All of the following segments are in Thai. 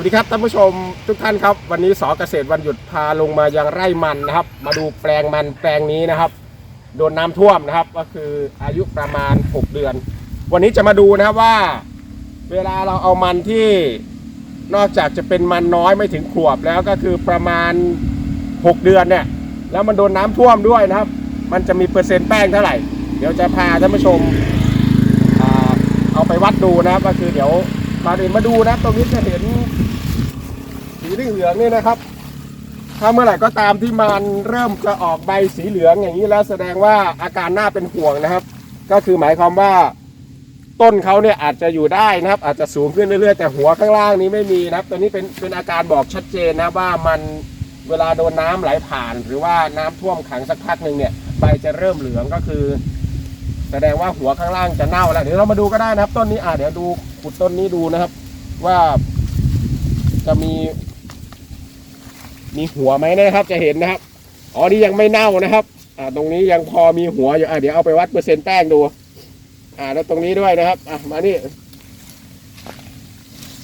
วัสดีครับท่านผู้ชมทุกท่านครับ วันนี้สอเกษตรวันหยุดพาลงมายังไร่มันนะครับ มาดูแปลงมันแปลงนี้นะครับ โดนน้ำท่วมนะครับ ก็คืออายุประมาณ 6 เดือน วันนี้จะมาดูนะครับว่า เวลาเราเอามันที่นอกจากจะเป็นมันน้อยไม่ถึงขวบแล้วก็คือประมาณ 6 เดือนเนี่ยแล้วมันโดนน้ำท่วมด้วยนะครับ มันจะมีเปอร์เซ็นต์แป้งเท่าไหร่ เดี๋ยวจะพาท่านผู้ชมเอาไปวัดดูนะครับ ก็คือเดี๋ยว มาเดินมาดูนะตรงนี้จะเห็นสีเหลืองนี่นะครับ ถ้าเมื่อไหร่ก็ตามที่มันเริ่มจะออกใบสีเหลืองอย่างนี้แล้วแสดงว่าอาการหน่าเป็นห่วงนะครับ ก็คือหมายความว่าต้นเขาเนี่ยอาจจะอยู่ได้นะครับ อาจจะสูงขึ้นเรื่อยๆแต่หัวข้างล่างนี้ไม่มีนะครับ ตัวนี้เป็นเป็นอาการบอกชัดเจนนะว่ามันเวลาโดนน้ำไหลผ่าน หรือว่าน้ำท่วมขังสักพักหนึ่งเนี่ยใบจะเริ่มเหลืองก็คือ แสดงว่าหัวข้างล่างจะเน่าแล้วเดี๋ยวเรามาดูก็ได้นะครับ ต้นนี้อ่าเดี๋ยวดูขุดต้นนี้ดูนะครับ ว่าจะมี มีหัวไหมนะครับ จะเห็นนะครับอ๋อนี่ยังไม่เน่านะครับ อ่า ตรงนี้ยังพอมีหัวอยู่อ่าเดี๋ยวเอาไปวัดเปอร์เซ็นต์แป้งดู อ่า แล้วตรงนี้ด้วยนะครับ อะมานี่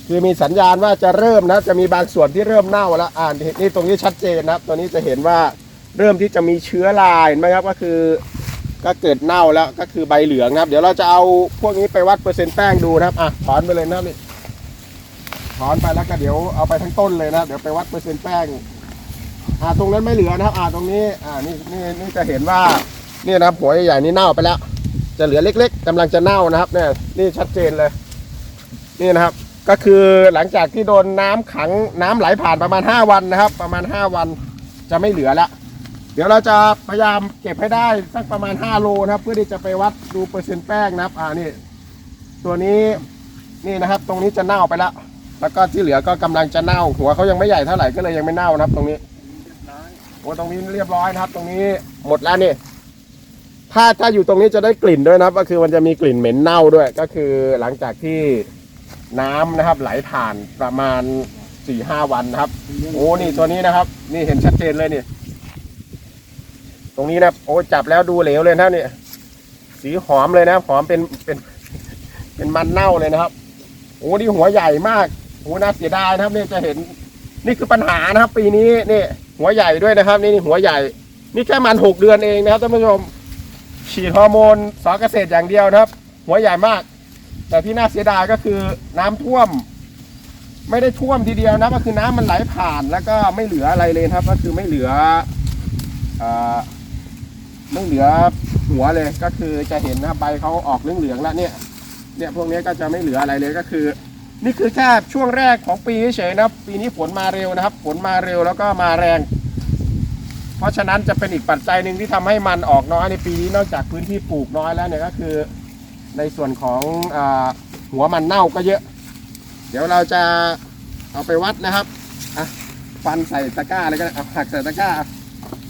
คือมีสัญญาณว่าจะเริ่มนะ จะมีบางส่วนที่เริ่มเน่าแล้วอ่านี่นี่ตรงนี้ชัดเจนนะครับ ตัวนี้จะเห็นว่าเริ่มที่จะมีเชื้อราเห็นไหมครับ ก็คือ ก็เกิดเน่าแล้วก็คือใบเหลืองครับ เดี๋ยวเราจะเอาพวกนี้ไปวัดเปอร์เซ็นต์แป้งดูนะครับอะถอนไปเลยนะครับนี่ถอนไปแล้วก็เดี๋ยวเอาไปทั้งต้นเลยนะเดี๋ยวไปวัดเปอร์เซ็นต์แป้งอ่าตรงนั้นไม่เหลือนะครับ อ่าตรงนี้อ่านี่นี่นี่จะเห็นว่านี่นะครับหัวใหญ่ๆนี่เน่าไปแล้ว จะเหลือเล็ก ๆกำลังจะเน่านะครับ เนี่ยนี่ชัดเจนเลย นี่นะครับ ก็คือหลังจากที่โดนน้ำขังน้ำไหลผ่านประมาณ 5 วันนะครับ ประมาณ 5 วันจะไม่เหลือแล้ว เดี๋ยวเราจะพยายามเก็บให้ได้สักประมาณ 5 โลนะครับ เพื่อที่จะไปวัดดูเปอร์เซ็นต์แป้งนะครับ อ่านี่ตัวนี้นี่นะครับ ตรงนี้จะเน่าไปแล้วแล้วก็ที่เหลือก็กำลังจะเน่า หัวเขายังไม่ใหญ่เท่าไหร่ก็เลยยังไม่เน่านะครับ ตรงนี้โอ้ตรงนี้เรียบร้อยนะครับ ตรงนี้หมดแล้วนี่ถ้าถ้าอยู่ตรงนี้จะได้กลิ่นด้วยนะครับ ก็คือมันจะมีกลิ่นเหม็นเน่าด้วย ก็คือหลังจากที่น้ำนะครับ ไหลผ่านประมาณสี่ห้าวันนะครับโอ้นี่ตัวนี้นะครับ นี่เห็นชัดเจนเลยนี่ ตรงนี้นะโอ้จับแล้วดูเหลวเลยนะครับนี่สีหอมเลยนะหอมเป็นเป็นเป็นมันเน่าเลยนะครับโอ้นี่หัวใหญ่มากโอ้น่าเสียดายนะครับเนี่ยจะเห็น นี่คือปัญหานะครับ ปีนี้นี่หัวใหญ่ด้วยนะครับ นี่นี่หัวใหญ่ นี่แค่มันหกเดือนเองนะครับท่านผู้ชมฉีดฮอร์โมนสารเกษตรอย่างเดียวนะครับ หัวใหญ่มาก แต่ที่น่าเสียดายก็คือน้ำท่วม ไม่ได้ท่วมทีเดียวนะก็คือน้ำมันไหลผ่านแล้วก็ไม่เหลืออะไรเลยนะครับ ก็คือไม่เหลืออ่อ ไม่เหลือหัวเลยก็คือจะเห็นนะใบเขาออกเหลืองๆแล้วเนี่ยเนี่ยพวกนี้ก็จะไม่เหลืออะไรเลยก็คือ นี่คือแค่ช่วงแรกของปีเฉยนะปีนี้ฝนมาเร็วนะครับฝนมาเร็วแล้วก็มาแรง เพราะฉะนั้นจะเป็นอีกปัจจัยหนึ่งที่ทำให้มันออกน้อยในปีนี้นอกจากพื้นที่ปลูกน้อยแล้วเนี่ยก็คือ ในส่วนของอหัวมันเน่าก็เยอะ เดี๋ยวเราจะเอาไปวัดนะครับอะฟันใส่ตะกร้าเลยก็ได้เอาหักใส่ตะกร้า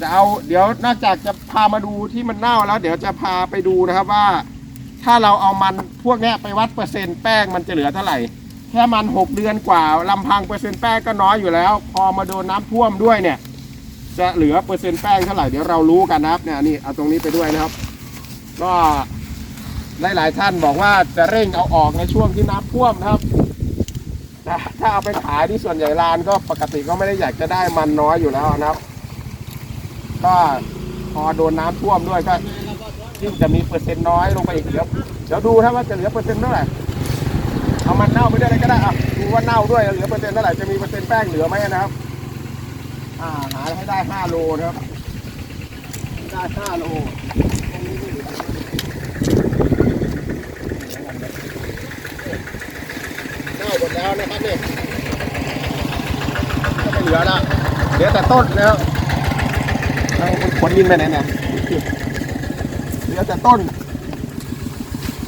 จะเอาเดี๋ยวนอกจากจะพามาดูที่มันเน่าแล้ว เดี๋ยวจะพาไปดูนะครับว่า ถ้าเราเอามันพวกนี้ไปวัดเปอร์เซ็นต์แป้งมันจะเหลือเท่าไหร่ แค่มันหกเดือนกว่าลำพังเปอร์เซ็นต์แป้งก็น้อยอยู่แล้ว พอมาโดนน้ำท่วมด้วยเนี่ย จะเหลือเปอร์เซ็นต์แป้งเท่าไหร่เดี๋ยวเรารู้กันนะครับเนี่ยนี่เอาตรงนี้ไปด้วยนะครับ ก็หลาย ๆ ท่านบอกว่าจะเร่งเอาออกในช่วงที่น้ำท่วมนะครับถ้าเอาไปขายที่ส่วนใหญ่ร้านก็ปกติก็ไม่ได้อยากจะได้มันน้อยอยู่แล้วนะครับ ก็พอโดนน้ำท่วมด้วยก็ยิ่งจะมีเปอร์เซ็นต์น้อยลงไปอีกเดี๋ยวเดี๋ยวดูถ้าว่าจะเหลือเปอร์เซ็นต์เท่าไหร่เอามันเน่าไปด้วยเลยก็ได้อะดูว่าเน่าด้วยเหลือเปอร์เซ็นต์เท่าไหร่จะมีเปอร์เซ็นต์แป้งเหลือไหมนะครับ อ่าหาให้ได้ห้าโลนะครับได้ห้าโลเน่าหมดแล้วนะครับนี่ก็ไม่เหลือละเหลือแต่ต้นแล้ว มันขนดินไปไหนเนี่ยเหลือแต่ต้น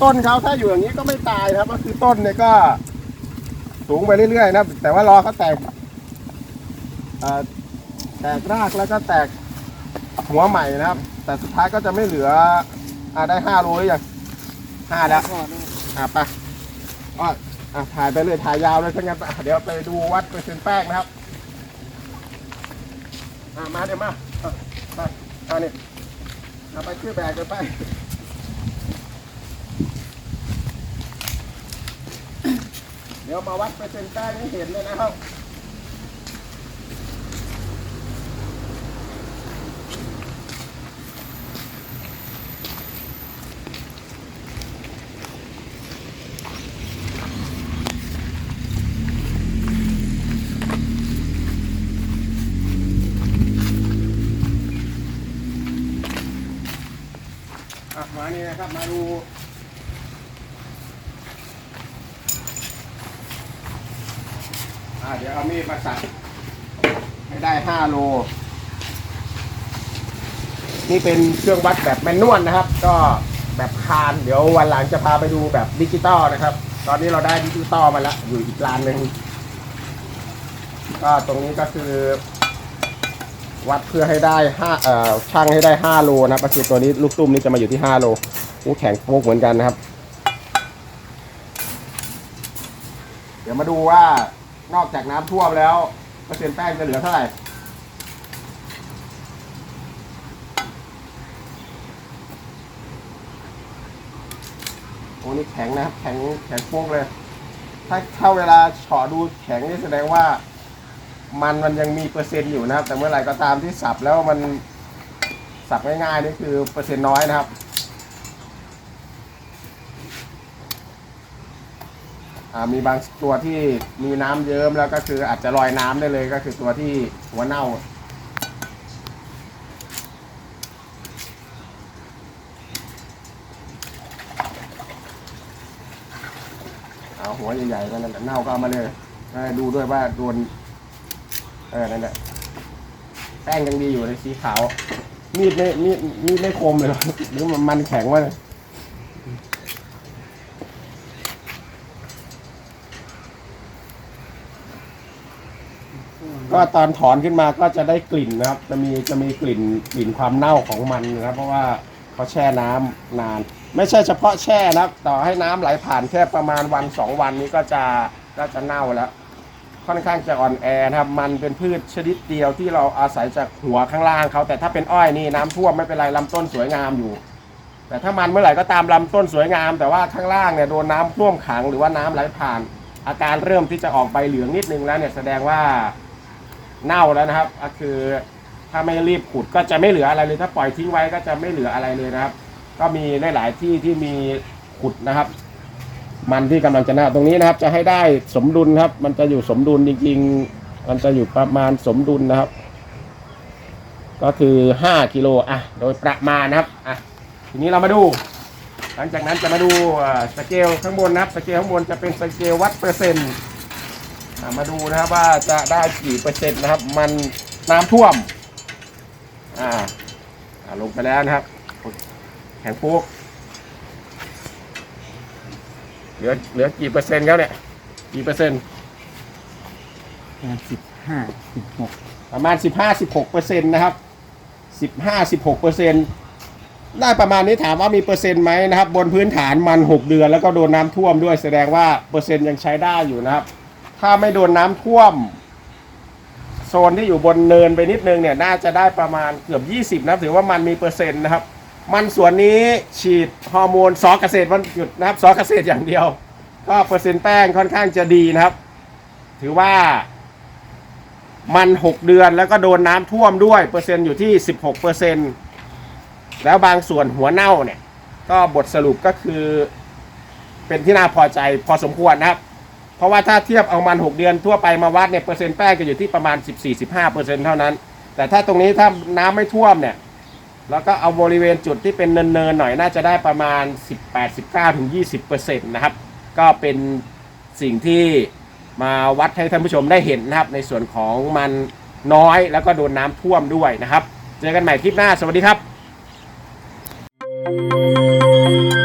ต้นเขาถ้าอยู่อย่างนี้ก็ไม่ตายนะครับ ก็คือต้นเนี่ยก็ สูงไปเรื่อยๆนะครับแต่ว่ารอเขาแตกแตกรากแล้วก็แตกหัวใหม่นะครับ แต่สุดท้ายก็จะไม่เหลืออ่าได้ห้าโลหรือยังห้าแล้วอ่าไปอ๋ออ่าถ่ายไปเลยถ่ายยาวเลยถ้างั้นเดี๋ยวไปดูวัดเปอร์เซ็นต์แป้งนะครับ อ่ามาเดี๋ยวมาอะมา อ่านี่เอาไปชื่อแบกกันไปเดี๋ยวมาวัดเปอร์เซ็นต์แป้งให้เห็นเลยนะครับ นี่นะครับ มาดูเดี๋ยวเอามีดมาสับให้ได้ห้าโล นี่เป็นเครื่องวัดแบบแมนนวลนะครับ ก็แบบคาน เดี๋ยววันหลังจะพาไปดูแบบดิจิตอลนะครับ ตอนนี้เราได้ดิจิตอลมาแล้ว อยู่อีกร้านหนึ่งก็ตรงนี้ก็คือ วัดเพื่อให้ได้ห้าเอ่อช่างให้ได้ห้าโลนะครับก็คือตัวนี้ลูกตุ้มนี่จะมาอยู่ที่ห้าโลอู้แข็งโป๊กเหมือนกันนะครับ เดี๋ยวมาดูว่านอกจากน้ำท่วมแล้วเปอร์เซ็นต์แป้งจะเหลือเท่าไหร่โอ้นี่แข็งนะครับ แข็งแข็งโป๊กเลย ถ้าถ้าเวลาเฉาะดูแข็งนี่แสดงว่า มันมันยังมีเปอร์เซ็นต์อยู่นะครับ แต่เมื่อไหร่ก็ตามที่สับแล้วมันสับง่ายๆนี่คือเปอร์เซ็นต์น้อยนะครับมีบางตัวที่มีน้ำเยิ้มแล้วก็คืออาจจะลอยน้ำได้เลยก็คือตัวที่หัวเน่า เอาหัวใหญ่ๆนั่นแหละเน่าก็เอามาเลยดูด้วยว่าโดน เออ นั่นแหละ แป้งยังดีอยู่เลยสีขาว มีดไม่มีดมีดไม่คมเลยหรอหรือมันมันแข็งวะเนี่ยก็ตอนถอนขึ้นมาก็จะได้กลิ่นนะครับ จะมีจะมีกลิ่นกลิ่นความเน่าของมันนะครับ เพราะว่าเขาแช่น้ำนาน ไม่ใช่เฉพาะแช่นะต่อให้น้ำไหลผ่านแค่ประมาณวันสองวันนี้ก็จะก็จะเน่าแล้ว ค่อนข้างจะอ่อนแอนะครับมันเป็นพืชชนิดเดียวที่เราอาศัยจากหัวข้างล่างเขาแต่ถ้าเป็นอ้อยนี่น้ำท่วมไม่เป็นไรลำต้นสวยงามอยู่ แต่ถ้ามันเมื่อไหร่ก็ตามลำต้นสวยงาม แต่ว่าข้างล่างเนี่ยโดนน้ำท่วมขังหรือว่าน้ำไหลผ่าน อาการเริ่มที่จะออกใบเหลืองนิดนึงแล้วเนี่ยแสดงว่าเน่าแล้วนะครับก็คือถ้าไม่รีบขุดก็จะไม่เหลืออะไรเลยถ้าปล่อยทิ้งไว้ก็จะไม่เหลืออะไรเลยนะครับ ก็มีหลาย ๆ ที่ที่มีขุดนะครับ มันที่กำลังจะเน่าตรงนี้นะครับ จะให้ได้สมดุลครับ มันจะอยู่สมดุลจริง ๆ มันจะอยู่ประมาณสมดุลนะครับ ก็คือห้ากิโลอะโดยประมาณนะครับอะทีนี้เรามาดู หลังจากนั้นจะมาดูสเกลข้างบนนะครับสเกลข้างบนจะเป็นสเกลวัดเปอร์เซ็นต์มาดูนะครับว่าจะได้กี่เปอร์เซ็นต์นะครับ มันน้ำท่วมอ่าอ่าลงไปแล้วนะครับ แข็งปุ๊ก เหลือเหลือกี่เปอร์เซ็นต์แล้วเนี่ยกี่เปอร์เซ็นต์ประมาณสิบห้าสิบหกประมาณสิบห้าสิบหกเปอร์เซ็นต์นะครับสิบห้าสิบหกเปอร์เซ็นต์ได้ประมาณนี้ถามว่ามีเปอร์เซ็นต์ไหมนะครับ บนพื้นฐานมันหกเดือน แล้วก็โดนน้ำท่วมด้วยแสดงว่าเปอร์เซ็นต์ยังใช้ได้อยู่นะครับ ถ้าไม่โดนน้ำท่วม โซนที่อยู่บนเนินไปนิดนึงเนี่ยน่าจะได้ประมาณเกือบ 20นะครับถือว่ามันมีเปอร์เซ็นต์นะครับ มันส่วนนี้ฉีดฮอร์โมนซอเกษตรวันหยุดนะครับซอเกษตรอย่างเดียว ก็เปอร์เซ็นต์แป้งค่อนข้างจะดีนะครับ ถือว่ามัน6เดือนแล้วก็โดนน้ำท่วมด้วยเปอร์เซ็นต์อยู่ที่16เปอร์เซ็นต์แล้วบางส่วนหัวเน่าเนี่ย ก็บทสรุปก็คือ เป็นที่น่าพอใจพอสมควรนะครับ เพราะว่าถ้าเทียบเอามัน6เดือนทั่วไปมาวัดเนี่ยเปอร์เซ็นต์แป้งจะอยู่ที่ประมาณ14-15เปอร์เซ็นต์เท่านั้น แต่ถ้าตรงนี้ถ้าน้ำไม่ท่วมเนี่ย แล้วก็เอาบริเวณจุดที่เป็นเนินๆหน่อยน่าจะได้ประมาณ 18-19ถึง20เปอร์เซ็นต์นะครับ ก็เป็นสิ่งที่มาวัดให้ท่านผู้ชมได้เห็นนะครับ ในส่วนของมันน้อยแล้วก็โดนน้ำท่วมด้วยนะครับ เจอกันใหม่คลิปหน้า สวัสดีครับ